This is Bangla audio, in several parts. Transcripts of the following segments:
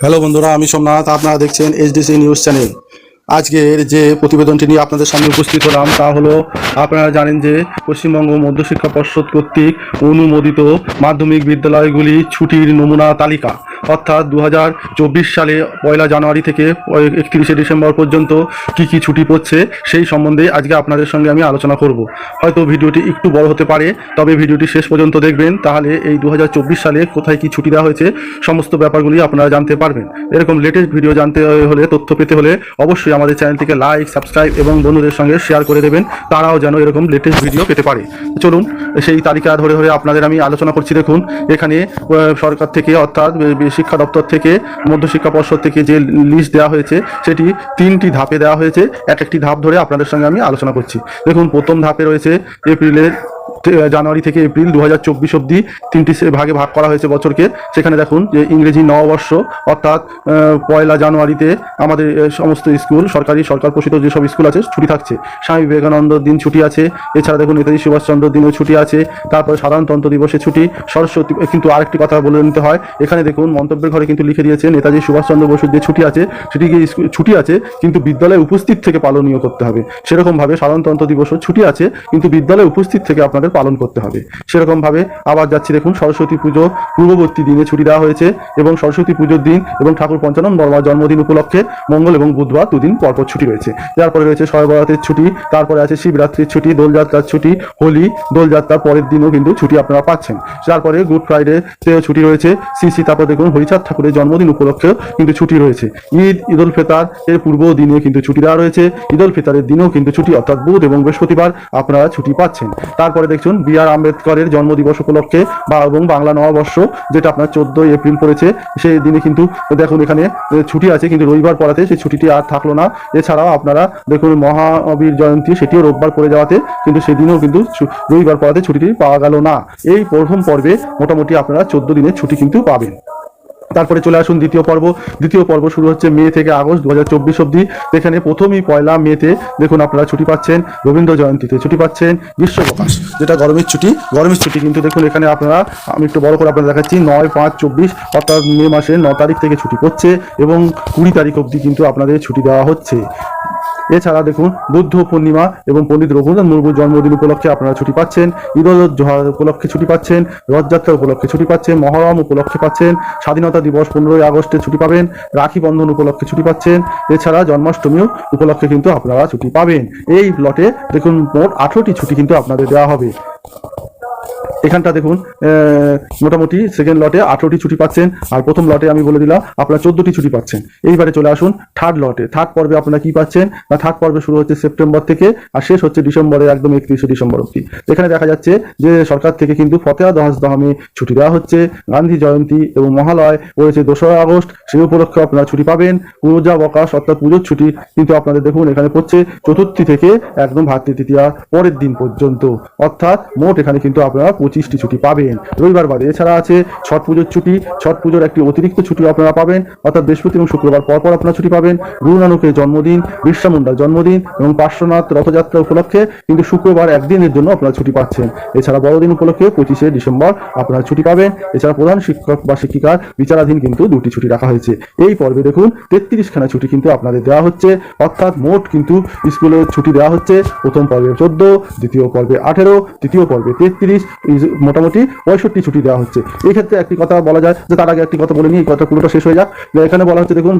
হ্যালো বন্ধুরা, আমি সোমনাথ, আপনারা দেখছেন এইচডিসি নিউজ চ্যানেল আজকের যে প্রতিবেদনটি নিয়ে আপনাদের সামনে উপস্থিত হলাম, তা হলো, আপনারা জানেন যে পশ্চিমবঙ্গ মধ্যশিক্ষা পর্ষদ কর্তৃক অনুমোদিত মাধ্যমিক বিদ্যালয়গুলি ছুটির নমুনা তালিকা। অর্থাৎ দু হাজার চব্বিশ সালে পয়লা জানুয়ারি থেকে একত্রিশে ডিসেম্বর পর্যন্ত কি কি ছুটি পড়ছে সেই সম্বন্ধে আজকে আপনাদের সঙ্গে আমি আলোচনা করব। হয়তো ভিডিওটি একটু বড় হতে পারে, তবে ভিডিওটি শেষ পর্যন্ত দেখবেন, তাহলে এই দু হাজার চব্বিশ সালে কোথায় কি ছুটি দেওয়া হয়েছে সমস্ত ব্যাপারগুলি আপনারা জানতে পারবেন। এরকম লেটেস্ট ভিডিও জানতে হলে, তথ্য পেতে হলে অবশ্যই আমাদের চ্যানেলটিকে লাইক সাবস্ক্রাইব এবং বন্ধুদের সঙ্গে শেয়ার করে দেবেন, তারাও যেন এরকম লেটেস্ট ভিডিও পেতে পারে। চলুন, সেই তালিকা ধরে ধরে আপনাদের আমি আলোচনা করছি। দেখুন, এখানে সরকার থেকে অর্থাৎ শিক্ষা দপ্তর থেকে মধ্যশিক্ষা পর্ষদ থেকে যে লিস্ট দেওয়া হয়েছে, সেটি তিনটি ধাপে দেওয়া হয়েছে। এক একটি ধাপ ধরে আপনাদের সঙ্গে আমি আলোচনা করছি। দেখুন, প্রথম ধাপে রয়েছে এপ্রিলের জানুয়ারি থেকে এপ্রিল দু হাজার চব্বিশ অব্দি তিনটি ভাগে ভাগ করা হয়েছে বছরকে। সেখানে দেখুন যে ইংরেজি নববর্ষ, অর্থাৎ পয়লা জানুয়ারিতে আমাদের সমস্ত স্কুল, সরকারি, সরকার পোষিত যেসব স্কুল আছে, ছুটি থাকছে। স্বামী বিবেকানন্দ দিন ছুটি আছে। এছাড়া দেখুন নেতাজি সুভাষচন্দ্র দিনও ছুটি আছে। তারপরে সাধারণতন্ত্র দিবসে ছুটি, সরস্বতী কিন্তু আরেকটি কথা বলে নিতে হয়। এখানে দেখুন মন্তব্যের ঘরে কিন্তু লিখে দিয়েছে, নেতাজি সুভাষচন্দ্র বসুর যে ছুটি আছে, সেটি ছুটি আছে, কিন্তু বিদ্যালয়ে উপস্থিত থেকে পালনীয় করতে হবে। সেরকমভাবে সাধারণতন্ত্র দিবসও ছুটি আছে, কিন্তু বিদ্যালয়ে উপস্থিত থেকে আপনাদের পালন করতে হবে। সেরকমভাবে আবার যাচ্ছি দেখুন, সরস্বতী পুজো পূর্ববর্তী দিনে ছুটি দেওয়া হয়েছে এবং সরস্বতী পুজোর দিন এবং ঠাকুর পঞ্চানন বর্মার জন্মদিন উপলক্ষে মঙ্গল এবং বুধবার দুদিন পরপর ছুটি রয়েছে। তারপরে রয়েছে সয়বরাতের ছুটি, তারপরে আছে শিবরাত্রির ছুটি, দোলযাত্রার ছুটি, হোলি, দোলযাত্রার পরের দিনও কিন্তু ছুটি আপনারা পাচ্ছেন। তারপরে গুড ফ্রাইডে তেও ছুটি রয়েছে, শ্রী শ্রী তারপর দেখুন হরিচাঁদ ঠাকুরের জন্মদিন উপলক্ষেও কিন্তু ছুটি রয়েছে। ঈদ ঈদ উল ফেতার এর পূর্ব দিনে কিন্তু ছুটি দেওয়া রয়েছে। ঈদ উল ফিতরের দিনেও কিন্তু ছুটি, অর্থাৎ বুধ এবং বৃহস্পতিবার আপনারা ছুটি পাচ্ছেন। তারপরে দেখুন বি আর আম্বেদকরের জন্মদিবস উপলক্ষে বা এবং বাংলা নববর্ষ, যেটা আপনার চোদ্দই এপ্রিল পড়েছে, সেই দিনে কিন্তু দেখুন এখানে ছুটি আছে, কিন্তু রবিবার পড়াতে সেই ছুটিটি আর থাকল না। এছাড়াও আপনারা দেখুন মহাবীর জয়ন্তী, সেটিও রোববার পড়ে যাওয়াতে, কিন্তু সেদিনও কিন্তু রবিবার পড়াতে ছুটিটি পাওয়া গেল না। এই প্রথম পর্বে মোটামুটি আপনারা চোদ্দ দিনের ছুটি কিন্তু পাবেন। তারপরে চলে আসুন দ্বিতীয় পর্ব। দ্বিতীয় পর্ব শুরু হচ্ছে মে থেকে আগস্ট দু হাজার চব্বিশ অব্দি এখানে প্রথমই পয়লা মেতে, দেখুন আপনারা ছুটি পাচ্ছেন, রবীন্দ্র জয়ন্তীতে ছুটি পাচ্ছেন, বিশ্বপ্রকাশ, যেটা গরমের ছুটি গরমের ছুটি কিন্তু দেখুন এখানে আপনারা, আমি একটু বড় করে আপনারা দেখাচ্ছি, নয়, পাঁচ, চব্বিশ, অর্থাৎ মে মাসের ন তারিখ থেকে ছুটি পড়ছে এবং কুড়ি তারিখ অবধি কিন্তু আপনাদের ছুটি দেওয়া হচ্ছে। এছাড়া দেখুন, বুদ্ধ পূর্ণিমা এবং পণ্ডিত রঘুনাথ মুর্মুর জন্মদিন উপলক্ষে আপনারা ছুটি পাচ্ছেন ঈদ উল জোহা উপলক্ষে ছুটি পাচ্ছেন রথযাত্রা উপলক্ষে ছুটি পাচ্ছেন, মহরম উপলক্ষে পাচ্ছেন, স্বাধীনতা দিবস পনেরোই আগস্টে ছুটি পাবেন, রাখি বন্ধন উপলক্ষে ছুটি পাচ্ছেন, এছাড়া জন্মাষ্টমী উপলক্ষে কিন্তু আপনারা ছুটি পাবেন। এই প্লটে দেখুন মোট আঠেরোটি ছুটি কিন্তু আপনাদের দেওয়া হবে। এখানটা দেখুন মোটামুটি সেকেন্ড লটে আঠেরোটি ছুটি পাচ্ছেন, আর প্রথম লটে আমি বলে দিলাম, আপনারা চোদ্দটি ছুটি পাচ্ছেন। এইবারে চলে আসুন থার্ড লটে থার্ড পর্বে আপনারা কি পাচ্ছেন? না থার্ড পর্বে শুরু হচ্ছে সেপ্টেম্বর থেকে, আর শেষ হচ্ছে ডিসেম্বরে, একদম একত্রিশে ডিসেম্বর অব্দি এখানে দেখা যাচ্ছে যে সরকার থেকে কিন্তু ফতেহা দহাজ দহামে ছুটি দেওয়া হচ্ছে, গান্ধী জয়ন্তী এবং মহালয় রয়েছে দোসরা আগস্ট সেই উপলক্ষে আপনারা ছুটি পাবেন। পূজা অবকাশ অর্থাৎ পুজোর ছুটি কিন্তু আপনাদের দেখুন, এখানে পড়ছে চতুর্থী থেকে একদম ভাতৃ তৃতীয়া পরের দিন পর্যন্ত। অর্থাৎ মোট এখানে কিন্তু আপনারা পঁচিশটি ছুটি পাবেন। রবিবার বাদে এছাড়া আছে ছট পুজোর ছুটি। ছট পুজোর একটি অতিরিক্ত ছুটি আপনারা পাবেন। অর্থাৎ বৃহস্পতি এবং শুক্রবার পরপর আপনারা ছুটি পাবেন। গুরু নানকের জন্মদিন বিরসা মুন্ডার জন্মদিন এবং পার্শ্বনাথ রথযাত্রা উপলক্ষে কিন্তু শুক্রবার একদিনের জন্য আপনারা ছুটি পাচ্ছেন। এছাড়া বড়দিন উপলক্ষে পঁচিশে ডিসেম্বর আপনারা ছুটি পাবেন। এছাড়া প্রধান শিক্ষক বা শিক্ষিকার বিচারাধীন কিন্তু দুটি ছুটি রাখা হয়েছে। এই পর্বে দেখুন তেত্রিশখানা ছুটি কিন্তু আপনাদের দেওয়া হচ্ছে। অর্থাৎ মোট কিন্তু স্কুলের ছুটি দেওয়া হচ্ছে। প্রথম পর্বে চোদ্দ, দ্বিতীয় পর্বে আঠেরো তৃতীয় পর্বে তেত্রিশ। মোটামুটি পঁয়ষট্টি ছুটি দেওয়া হচ্ছে। এই ক্ষেত্রে একটি কথা বলা যায় যে তার আগে একটি কথা বলে নিই কথা পুরোটা শেষ হয়ে যাক। এখানে বলা হচ্ছে দেখুন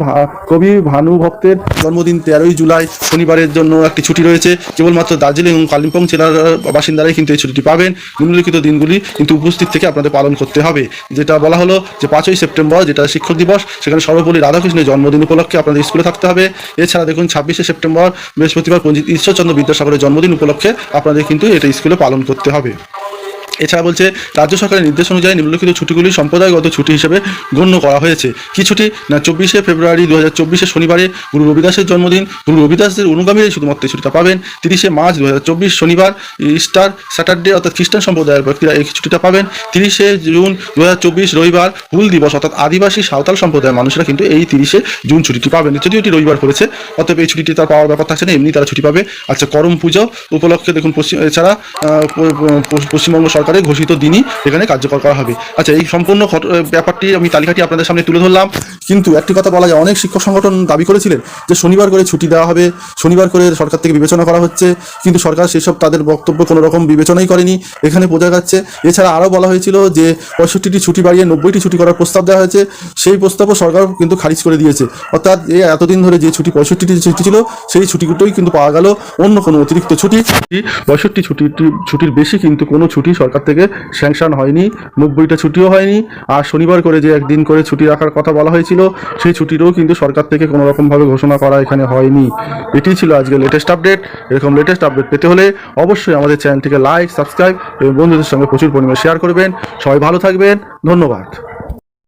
কবি ভানু ভক্তের জন্মদিন তেরোই জুলাই শনিবারের জন্য একটি ছুটি রয়েছে। কেবলমাত্র দার্জিলিং এবং কালিম্পং জেলার বাসিন্দারাই কিন্তু এই ছুটিটি পাবেন। নিম্নলিখিত দিনগুলি কিন্তু উপস্থিত থেকে আপনাদের পালন করতে হবে। যেটা বলা হলো যে পাঁচই সেপ্টেম্বর, যেটা শিক্ষক দিবস, সেখানে সর্বপল্লী রাধাকৃষ্ণের জন্মদিন উপলক্ষে আপনাদের স্কুলে থাকতে হবে। এছাড়া দেখুন, ছাব্বিশে সেপ্টেম্বর বৃহস্পতিবার পণ্ডিত ঈশ্বরচন্দ্র বিদ্যাসাগরের জন্মদিন উপলক্ষে আপনাদের কিন্তু এটা স্কুলে পালন করতে হবে। এছাড়া বলছে, রাজ্য সরকারের নির্দেশ অনুযায়ী নিম্নলিখিত ছুটিগুলি সম্প্রদায়গত ছুটি হিসেবে গণ্য করা হয়েছে। কি ছুটি? না, চব্বিশে ফেব্রুয়ারি দু হাজার চব্বিশে শনিবারে গুরু রবিদাসের জন্মদিন। গুরু রবিদাসের অনুগামীরাই শুধুমাত্র এই ছুটিটা পাবেন। তিরিশে মার্চ দু হাজার চব্বিশ শনিবার, ইস্টার স্যাটারডে অর্থাৎ খ্রিস্টান সম্প্রদায়ের ব্যক্তিরা এই ছুটিটা পাবেন। তিরিশে জুন দু হাজার চব্বিশ রবিবার, হুল দিবস অর্থাৎ আদিবাসী সাঁওতাল সম্প্রদায়ের মানুষরা কিন্তু এই তিরিশে জুন ছুটিটি পাবেন। যদিও এটি রবিবার পড়েছে, অতএব এই ছুটিটি তার পাওয়ার ব্যাপার থাকছে না, এমনি তারা ছুটি পাবে। আচ্ছা করম পুজো উপলক্ষে দেখুন পশ্চিম এছাড়া পশ্চিমবঙ্গ সরকার সরকারের ঘোষিত দিনই এখানে কার্যকর করা হবে। আচ্ছা এই সম্পূর্ণ ব্যাপারটি আমি তালিকাটি আপনাদের সামনে তুলে ধরলাম। কিন্তু একটি কথা বলা যায়, অনেক শিক্ষক সংগঠন দাবি করেছিলেন যে শনিবার করে ছুটি দেওয়া হবে, শনিবার করে সরকার থেকে বিবেচনা করা হচ্ছে, কিন্তু সরকার সেসব তাদের বক্তব্য কোনো রকম বিবেচনাই করেনি। এখানে বোঝা যাচ্ছে, এছাড়া আরও বলা হয়েছিল যে পঁয়ষট্টিটি ছুটি বাড়িয়ে নব্বইটি ছুটি করার প্রস্তাব দেওয়া হয়েছে, সেই প্রস্তাবও সরকার কিন্তু খারিজ করে দিয়েছে। অর্থাৎ এই এতদিন ধরে যে ছুটি, পঁয়ষট্টিটি ছুটি ছিল, সেই ছুটিগুলোই কিন্তু পাওয়া গেল অন্য কোনো অতিরিক্ত ছুটি। পঁয়ষট্টি ছুটি, ছুটির বেশি কিন্তু কোনো ছুটি সরকার থেকে স্যাংশন হয়নি, নব্বইটা ছুটিও হয়নি। আর শনিবার করে যে একদিন করে ছুটি রাখার কথা বলা হয়েছিল সেই ছুটিরও কিন্তু সরকার থেকে কোনো রকমভাবে ঘোষণা করা এখানে হয়নি। এটি ছিল আজকে লেটেস্ট আপডেট এরকম লেটেস্ট আপডেট পেতে হলে অবশ্যই আমাদের চ্যানেলটিকে লাইক সাবস্ক্রাইব এবং বন্ধুদের সঙ্গে প্রচুর পরিমাণে শেয়ার করবেন। সবাই ভালো থাকবেন। ধন্যবাদ।